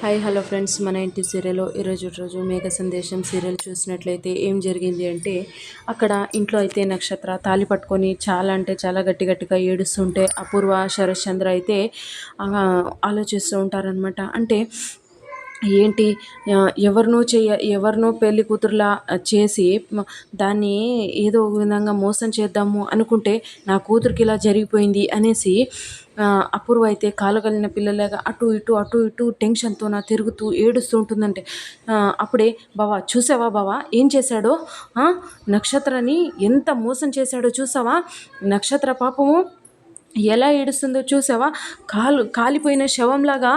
Hi hello friends. మన ఇంటి serial ఈరోజు రోజు మేఘ సందేశం సీరియల్ చూసినట్లయితే ఏం జరిగింది అంటే అక్కడ ఇంట్లో అయితే నక్షత్ర తాలి పట్టుకొని చాలా అంటే చాలా గట్టి గట్టిగా ఏడుస్తుంటే అపూర్వ శరశ్చంద్ర అయితే ఆలోచిస్తూ ఉంటారనమాట అంటే ఏంటి ఎవరినో చేయ ఎవరినో పెళ్ళి కూతురులా చేసి దాన్ని ఏదో ఒక విధంగా మోసం చేద్దాము అనుకుంటే నా కూతురికి ఇలా జరిగిపోయింది అనేసి ఆ, అపూర్వ అయితే కాలగలిన పిల్లలాగా అటు ఇటు అటు ఇటు టెన్షన్తో నా తిరుగుతూ ఏడుస్తూ ఉంటుందంటే అప్పుడే బావా చూసావా బావా ఏం చేశాడో? నక్షత్రని ఎంత మోసం చేశాడో చూసావా? నక్షత్ర పాపము ఎలా ఏడుస్తుందో చూసావా? కాలు కాలిపోయిన శవంలాగా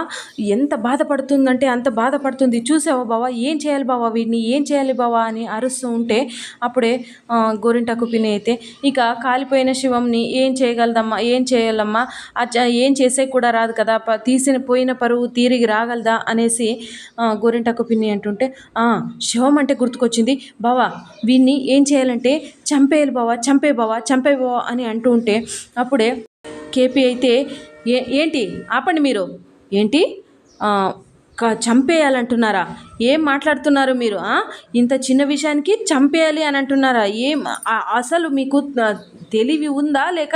ఎంత బాధపడుతుందంటే అంత బాధపడుతుంది. చూసావా బావా? ఏం చేయాలి బావా వీడిని? ఏం చేయాలి బావా అని అరుస్తూ ఉంటే అప్పుడే గోరింటకు గోరింటాకు పిన్ని అయితే ఇక కాలిపోయిన శివంని ఏం చేయగలదమ్మా? ఏం చేయాలమ్మా? అచ్చ- ఏం చేసే కూడా రాదు కదా? ప- తీసిన పోయిన పరువు తిరిగి రాగలదా? అనేసి గోరింటకు గోరింటాకు పిన్ని అంటుంటే శవం అంటే గుర్తుకొచ్చింది. బావా వీడిని ఏం చేయాలంటే చంపేయాలి బావా చంపే బావా చంపే బావా అని అంటూ ఉంటే అప్పుడే కేపీ అయితే ఏ ఏంటి? ఆపండి మీరు. ఏంటి? చంపేయాలంటున్నారా? ఏం మాట్లాడుతున్నారు మీరు ఇంత చిన్న విషయానికి చంపేయాలి అని అంటున్నారా? ఏం అసలు మీకు తెలివి ఉందా? లేక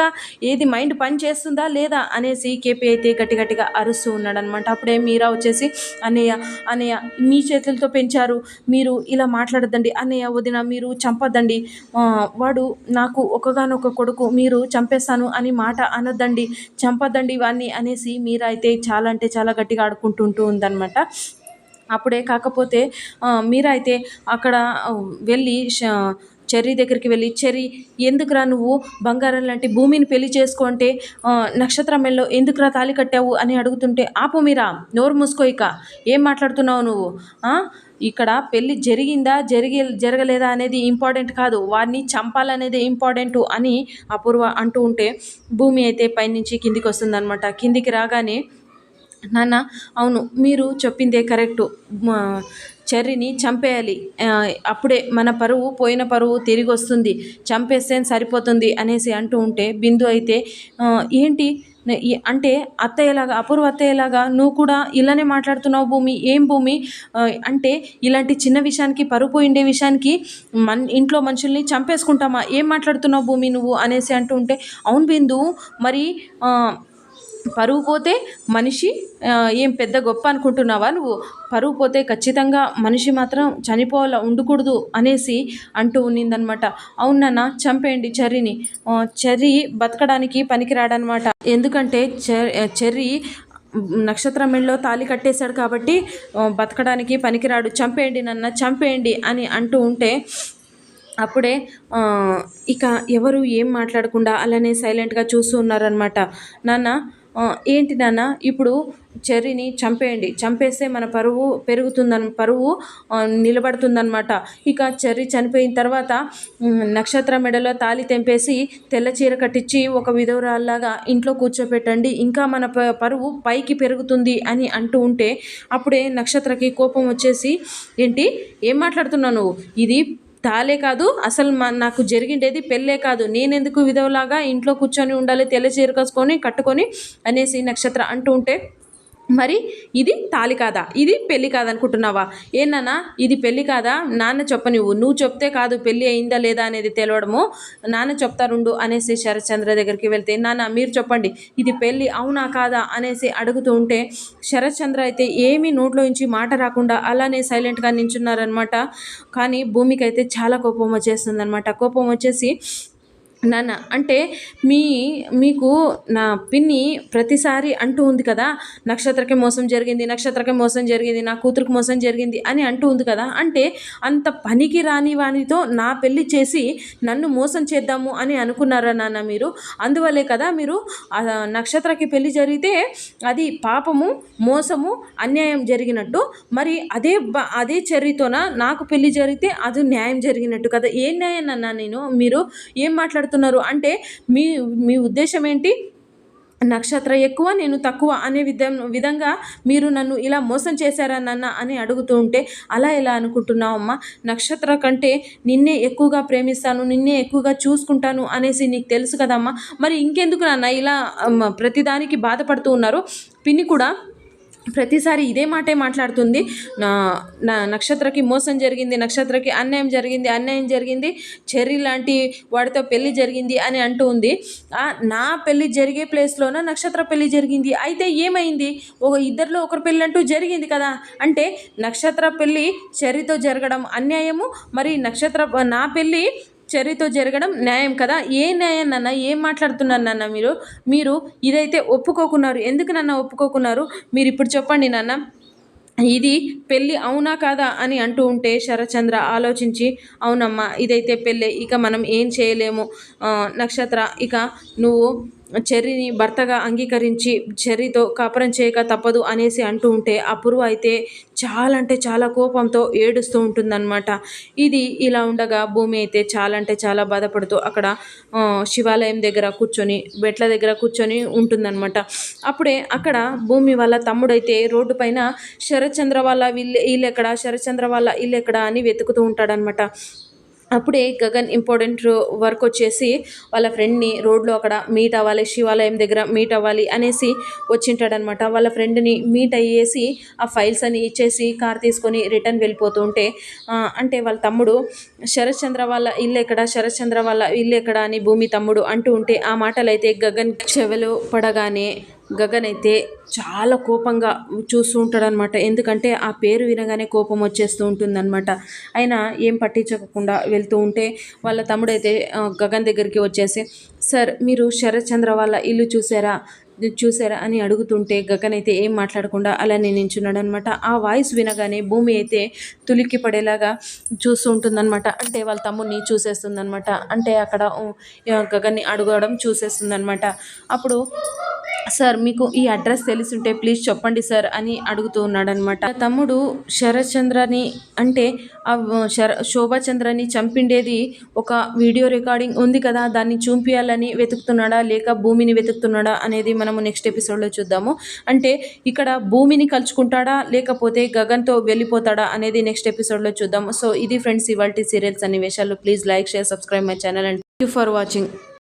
ఏది మైండ్ పని చేస్తుందా లేదా? అనేసి కేపీ అయితే గట్టి గట్టిగా అరుస్తూ ఉన్నాడనమాట అప్పుడే మీరా వచ్చేసి అన్నయ్య అన్నయ్య మీ చేతులతో పెంచారు మీరు ఇలా మాట్లాడద్దండి. అన్నయ్య వదిన మీరు చంపద్దండి. వాడు నాకు ఒకగానొక కొడుకు మీరు చంపేస్తాను అని మాట అనొద్దండి. చంపద్దండి వాడిని అనేసి మీరైతే చాలా అంటే చాలా గట్టిగా ఆడుకుంటుంటూ ఉందన్నమాట. అప్పుడే కాకపోతే మీరైతే అక్కడ వెళ్ళి చెర్రీ దగ్గరికి వెళ్ళి చెర్రీ ఎందుకురా నువ్వు బంగారం లాంటి భూమిని పెళ్ళి చేసుకుంటే నక్షత్రం ఎందుకురా తాళి కట్టావు? అని అడుగుతుంటే ఆపు మీరా నోరు మూసుకో ఇక ఏం మాట్లాడుతున్నావు నువ్వు? ఇక్కడ పెళ్ళి జరిగిందా జరిగి జరగలేదా అనేది ఇంపార్టెంట్ కాదు. వారిని చంపాలనేది ఇంపార్టెంట్ అని అపూర్వ అంటూ ఉంటే భూమి అయితే పైనుంచి కిందికి వస్తుందన్నమాట. కిందికి రాగానే నాన్న అవును మీరు చెప్పిందే కరెక్టు. చర్రిని చంపేయాలి. అప్పుడే మన పరువు పోయిన పరువు తిరిగి వస్తుంది చంపేస్తే సరిపోతుంది అనేసి అంటూ ఉంటే బిందు అయితే ఏంటి? అంటే అత్తయ్యలాగా అపూర్వ అత్తయ్యలాగా నువ్వు కూడా ఇలానే మాట్లాడుతున్నావు భూమి? ఏం భూమి? అంటే ఇలాంటి చిన్న విషయానికి పరుపు ఉండే విషయానికి మన ఇంట్లో మనుషుల్ని చంపేసుకుంటామా? ఏం మాట్లాడుతున్నావు భూమి నువ్వు అనేసి అంటూ ఉంటే అవును బిందు మరి పరువు పోతే మనిషి ఏం పెద్ద గొప్ప అనుకుంటున్నావా నువ్వు? పరువు పోతే ఖచ్చితంగా మనిషి మాత్రం చనిపోవాలా ఉండకూడదు అనేసి అంటూ ఉన్నిందనమాట. అవునన్న చంపేయండి చెర్రీని. ఆ, చెర్రీ బతకడానికి పనికిరాడనమాట. ఎందుకంటే చెర్ చెర్రీ నక్షత్రం మెళ్ళలో తాళి కట్టేశాడు కాబట్టి బతకడానికి పనికిరాడు. చంపేయండి నన్న చంపేయండి అని అంటూ ఉంటే అప్పుడే ఇక ఎవరు ఏం మాట్లాడకుండా అలానే సైలెంట్గా చూస్తూ ఉన్నారనమాట. నాన్న ఏంటి నాన్న ఇప్పుడు చెర్రీని చంపేయండి. చంపేస్తే మన పరువు పెరుగుతుందని పరువు నిలబడుతుందనమాట. నిలబడుతుందన్నమాట ఇక చెర్రీ చనిపోయిన తర్వాత నక్షత్ర మెడలో తాళి తెంపేసి తెల్ల చీర కట్టించి ఒక విధవరాల్లాగా ఇంట్లో కూర్చోపెట్టండి. ఇంకా మన పరువు పైకి పెరుగుతుంది అని అంటూ ఉంటే అప్పుడే నక్షత్రకి కోపం వచ్చేసి ఏంటి ఏం మాట్లాడుతున్నావు నువ్వు? ఇది తాలే కాదు అసలు మా నాకు జరిగిండేది పెళ్ళే కాదు. నేనెందుకు విధవలాగా ఇంట్లో కూర్చొని ఉండాలి తెల్ల చీర కసుకొని కట్టుకొని అనేసి నక్షత్ర అంటూ ఉంటే మరి ఇది తాలి కాదా? ఇది పెళ్ళి కాదనుకుంటున్నావా? ఏనన్నా? ఇది పెళ్ళి కాదా? నాన్న చెప్పనివ్వు నువ్వు. చెప్తే కాదు పెళ్ళి అయిందా లేదా అనేది తెలవడము. నాన్న చెప్తారుండు అనేసి శరత్చంద్ర దగ్గరికి వెళ్తే నాన్న మీరు చెప్పండి. ఇది పెళ్ళి అవునా కాదా? అనేసి అడుగుతూ ఉంటే శరత్చంద్ర అయితే ఏమీ నోట్లో నుంచి మాట రాకుండా అలానే సైలెంట్గా నించున్నారనమాట కానీ భూమికి అయితే చాలా కోపం వచ్చేస్తుంది అనమాట కోపం వచ్చేసి నాన్న అంటే మీ మీకు నా పిన్ని ప్రతిసారి అంటూ ఉంది కదా నక్షత్రకి మోసం జరిగింది నక్షత్రకి మోసం జరిగింది నా కూతురికి మోసం జరిగింది అని అంటూ ఉంది కదా అంటే అంత పనికి రాని వానితో నా పెళ్ళి చేసి నన్ను మోసం చేద్దాము అని అనుకున్నారా నాన్న మీరు? అందువల్లే కదా మీరు నక్షత్రకి పెళ్ళి జరిగితే అది పాపము మోసము అన్యాయం జరిగినట్టు. మరి అదే బ- అదే చర్యతోన నాకు పెళ్ళి జరిగితే అది న్యాయం జరిగినట్టు కదా? ఏ న్యాయం అన్నా నేను? మీరు ఏం మాట్లాడుతున్నారు. అంటే మీ మీ ఉద్దేశం ఏంటి? నక్షత్ర ఎక్కువ నేను తక్కువ అనే విధం విధంగా మీరు నన్ను ఇలా మోసం చేశారా నాన్న అని అడుగుతూ ఉంటే అలా ఎలా అనుకుంటున్నావమ్మా? నక్షత్ర కంటే నిన్నే ఎక్కువగా ప్రేమిస్తాను నిన్నే ఎక్కువగా చూసుకుంటాను అనేసి నీకు తెలుసు కదమ్మా? మరి ఇంకెందుకు నాన్న ఇలా ప్రతిదానికి బాధపడుతూ ఉన్నారు. పిన్ని కూడా ప్రతిసారి ఇదే మాటే మాట్లాడుతుంది. నా నా నక్షత్రకి మోసం జరిగింది నక్షత్రకి అన్యాయం జరిగింది అన్యాయం జరిగింది చెర్రీ లాంటి వాడితో పెళ్ళి జరిగింది అని అంటూ ఉంది. నా పెళ్ళి జరిగే ప్లేస్లోన నక్షత్ర పెళ్ళి జరిగింది. అయితే ఏమైంది? ఒక ఇద్దరిలో ఒకరి పెళ్ళి అంటూ జరిగింది కదా? అంటే నక్షత్ర పెళ్ళి చెర్రీతో జరగడం అన్యాయము మరి నక్షత్ర నా పెళ్ళి చెర్రీతో జరగడం న్యాయం కదా? ఏ న్యాయం నాన్న? ఏం మాట్లాడుతున్నారు నాన్న మీరు? మీరు ఇదైతే ఒప్పుకోకున్నారు. ఎందుకు నాన్న ఒప్పుకోకున్నారు? మీరు ఇప్పుడు చెప్పండి నాన్న. ఇది పెళ్ళి అవునా కాదా అని అంటూ ఉంటే శరచంద్ర ఆలోచించి అవునమ్మా ఇదైతే పెళ్ళే. ఇక మనం ఏం చేయలేము. నక్షత్ర ఇక నువ్వు చెర్రీని భర్తగా అంగీకరించి చెర్రీతో కాపురం చేయక తప్పదు అనేసి అంటూ ఉంటే అపూర్వ అయితే చాలా అంటే చాలా కోపంతో ఏడుస్తూ ఉంటుందన్నమాట. ఇది ఇలా ఉండగా భూమి అయితే చాలా అంటే చాలా బాధపడుతూ అక్కడ శివాలయం దగ్గర కూర్చొని బెట్ల దగ్గర కూర్చొని ఉంటుందన్నమాట. అప్పుడే అక్కడ భూమి వాళ్ళ తమ్ముడైతే రోడ్డు పైన శరత్చంద్ర వాళ్ళ వీళ్ళు వీళ్ళు ఎక్కడ శరత్చంద్ర వాళ్ళ వీళ్ళెక్కడ ఎక్కడ అని వెతుకుతూ ఉంటాడనమాట అప్పుడే గగన్ ఇంపార్టెంట్ వర్క్ వచ్చేసి వాళ్ళ ఫ్రెండ్ని రోడ్లో అక్కడ మీట్ అవ్వాలి శివాలయం దగ్గర మీట్ అవ్వాలి అనేసి వచ్చింటాడనమాట. వాళ్ళ ఫ్రెండ్ని మీట్ అయ్యేసి ఆ ఫైల్స్ అని ఇచ్చేసి కార్ తీసుకొని రిటర్న్ వెళ్ళిపోతూ ఉంటే అంటే వాళ్ళ తమ్ముడు శరత్చంద్ర వాళ్ళ ఇల్లు ఎక్కడ? శరత్చంద్ర వాళ్ళ ఇల్లు ఎక్కడ? అని భూమి తమ్ముడు అంటూ ఉంటే ఆ మాటలు అయితే గగన్ చెవలు పడగానే గగన్ అయితే చాలా కోపంగా చూస్తూ ఉంటాడనమాట ఎందుకంటే ఆ పేరు వినగానే కోపం వచ్చేస్తూ ఉంటుందన్నమాట. అయినా ఏం పట్టించకుండా వెళ్తూ ఉంటే వాళ్ళ తమ్ముడైతే గగన్ దగ్గరికి వచ్చేసి సార్ మీరు శరత్చంద్ర వాళ్ళ ఇల్లు చూసారా? చూసారా? అని అడుగుతుంటే గగన్ అయితే ఏం మాట్లాడకుండా అలానే నించున్నాడు అనమాట ఆ వాయిస్ వినగానే భూమి అయితే తులికి పడేలాగా చూస్తూ ఉంటుందన్నమాట. అంటే వాళ్ళ తమ్ముడిని చూసేస్తుందన్నమాట. అంటే అక్కడ గగన్ని అడగడం చూసేస్తుందన్నమాట. అప్పుడు సార్ మీకు ఈ అడ్రస్ తెలిసుంటే ప్లీజ్ చెప్పండి సార్ అని అడుగుతూ ఉన్నాడనమాట తమ్ముడు శరత్చంద్రని అంటే ఆ శర శోభాచంద్రని చంపిండేది ఒక వీడియో రికార్డింగ్ ఉంది కదా దాన్ని చూపియాలని వెతుకుతున్నాడా లేక భూమిని వెతుకుతున్నాడా అనేది మనము నెక్స్ట్ ఎపిసోడ్లో చూద్దాము. అంటే ఇక్కడ భూమిని కలుచుకుంటాడా లేకపోతే గగన్తో వెళ్ళిపోతాడా అనేది నెక్స్ట్ ఎపిసోడ్లో చూద్దాము. సో ఇది ఫ్రెండ్స్ ఇవాళ సీరియల్స్ అన్ని విషయాలు please like share subscribe my channel and you for watching.